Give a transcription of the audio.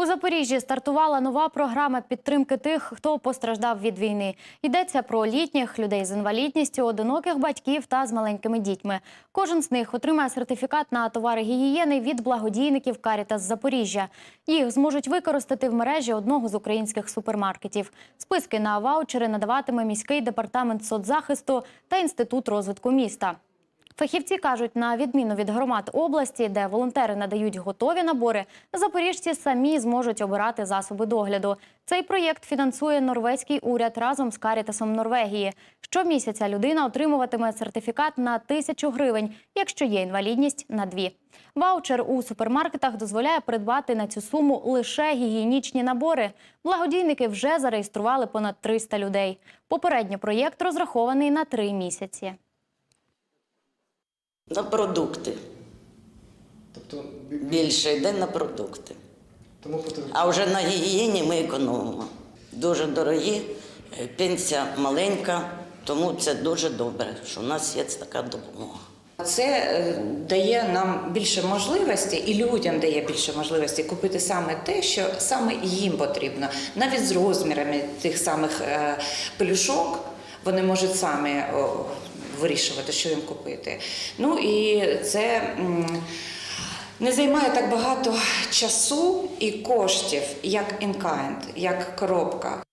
У Запоріжжі стартувала нова програма підтримки тих, хто постраждав від війни. Йдеться про літніх людей з інвалідністю, одиноких батьків та з маленькими дітьми. Кожен з них отримає сертифікат на товари гігієни від благодійників Карітас Запоріжжя. Їх зможуть використати в мережі одного з українських супермаркетів. Списки на ваучери надаватиме міський департамент соцзахисту та інститут розвитку міста. Фахівці кажуть, на відміну від громад області, де волонтери надають готові набори, запоріжці самі зможуть обирати засоби догляду. Цей проєкт фінансує норвезький уряд разом з Карітасом Норвегії. Щомісяця людина отримуватиме сертифікат на тисячу гривень, якщо є інвалідність на дві. Ваучер у супермаркетах дозволяє придбати на цю суму лише гігієнічні набори. Благодійники вже зареєстрували понад 300 людей. Попередньо проєкт розрахований на три місяці. На продукти. Тобто Більше йде на продукти. тому потрібно. А вже на гігієні ми економимо. Дуже дорогі, е, пенсія маленька, тому це дуже добре, що в нас є така допомога. Це е, дає нам більше можливості, і людям дає більше можливості купити саме те, що саме їм потрібно, навіть з розмірами тих самих е, пелюшок. Вони можуть самі вирішувати, що їм купити. Ну і це не займає так багато часу і коштів, як інкайнд, як коробка.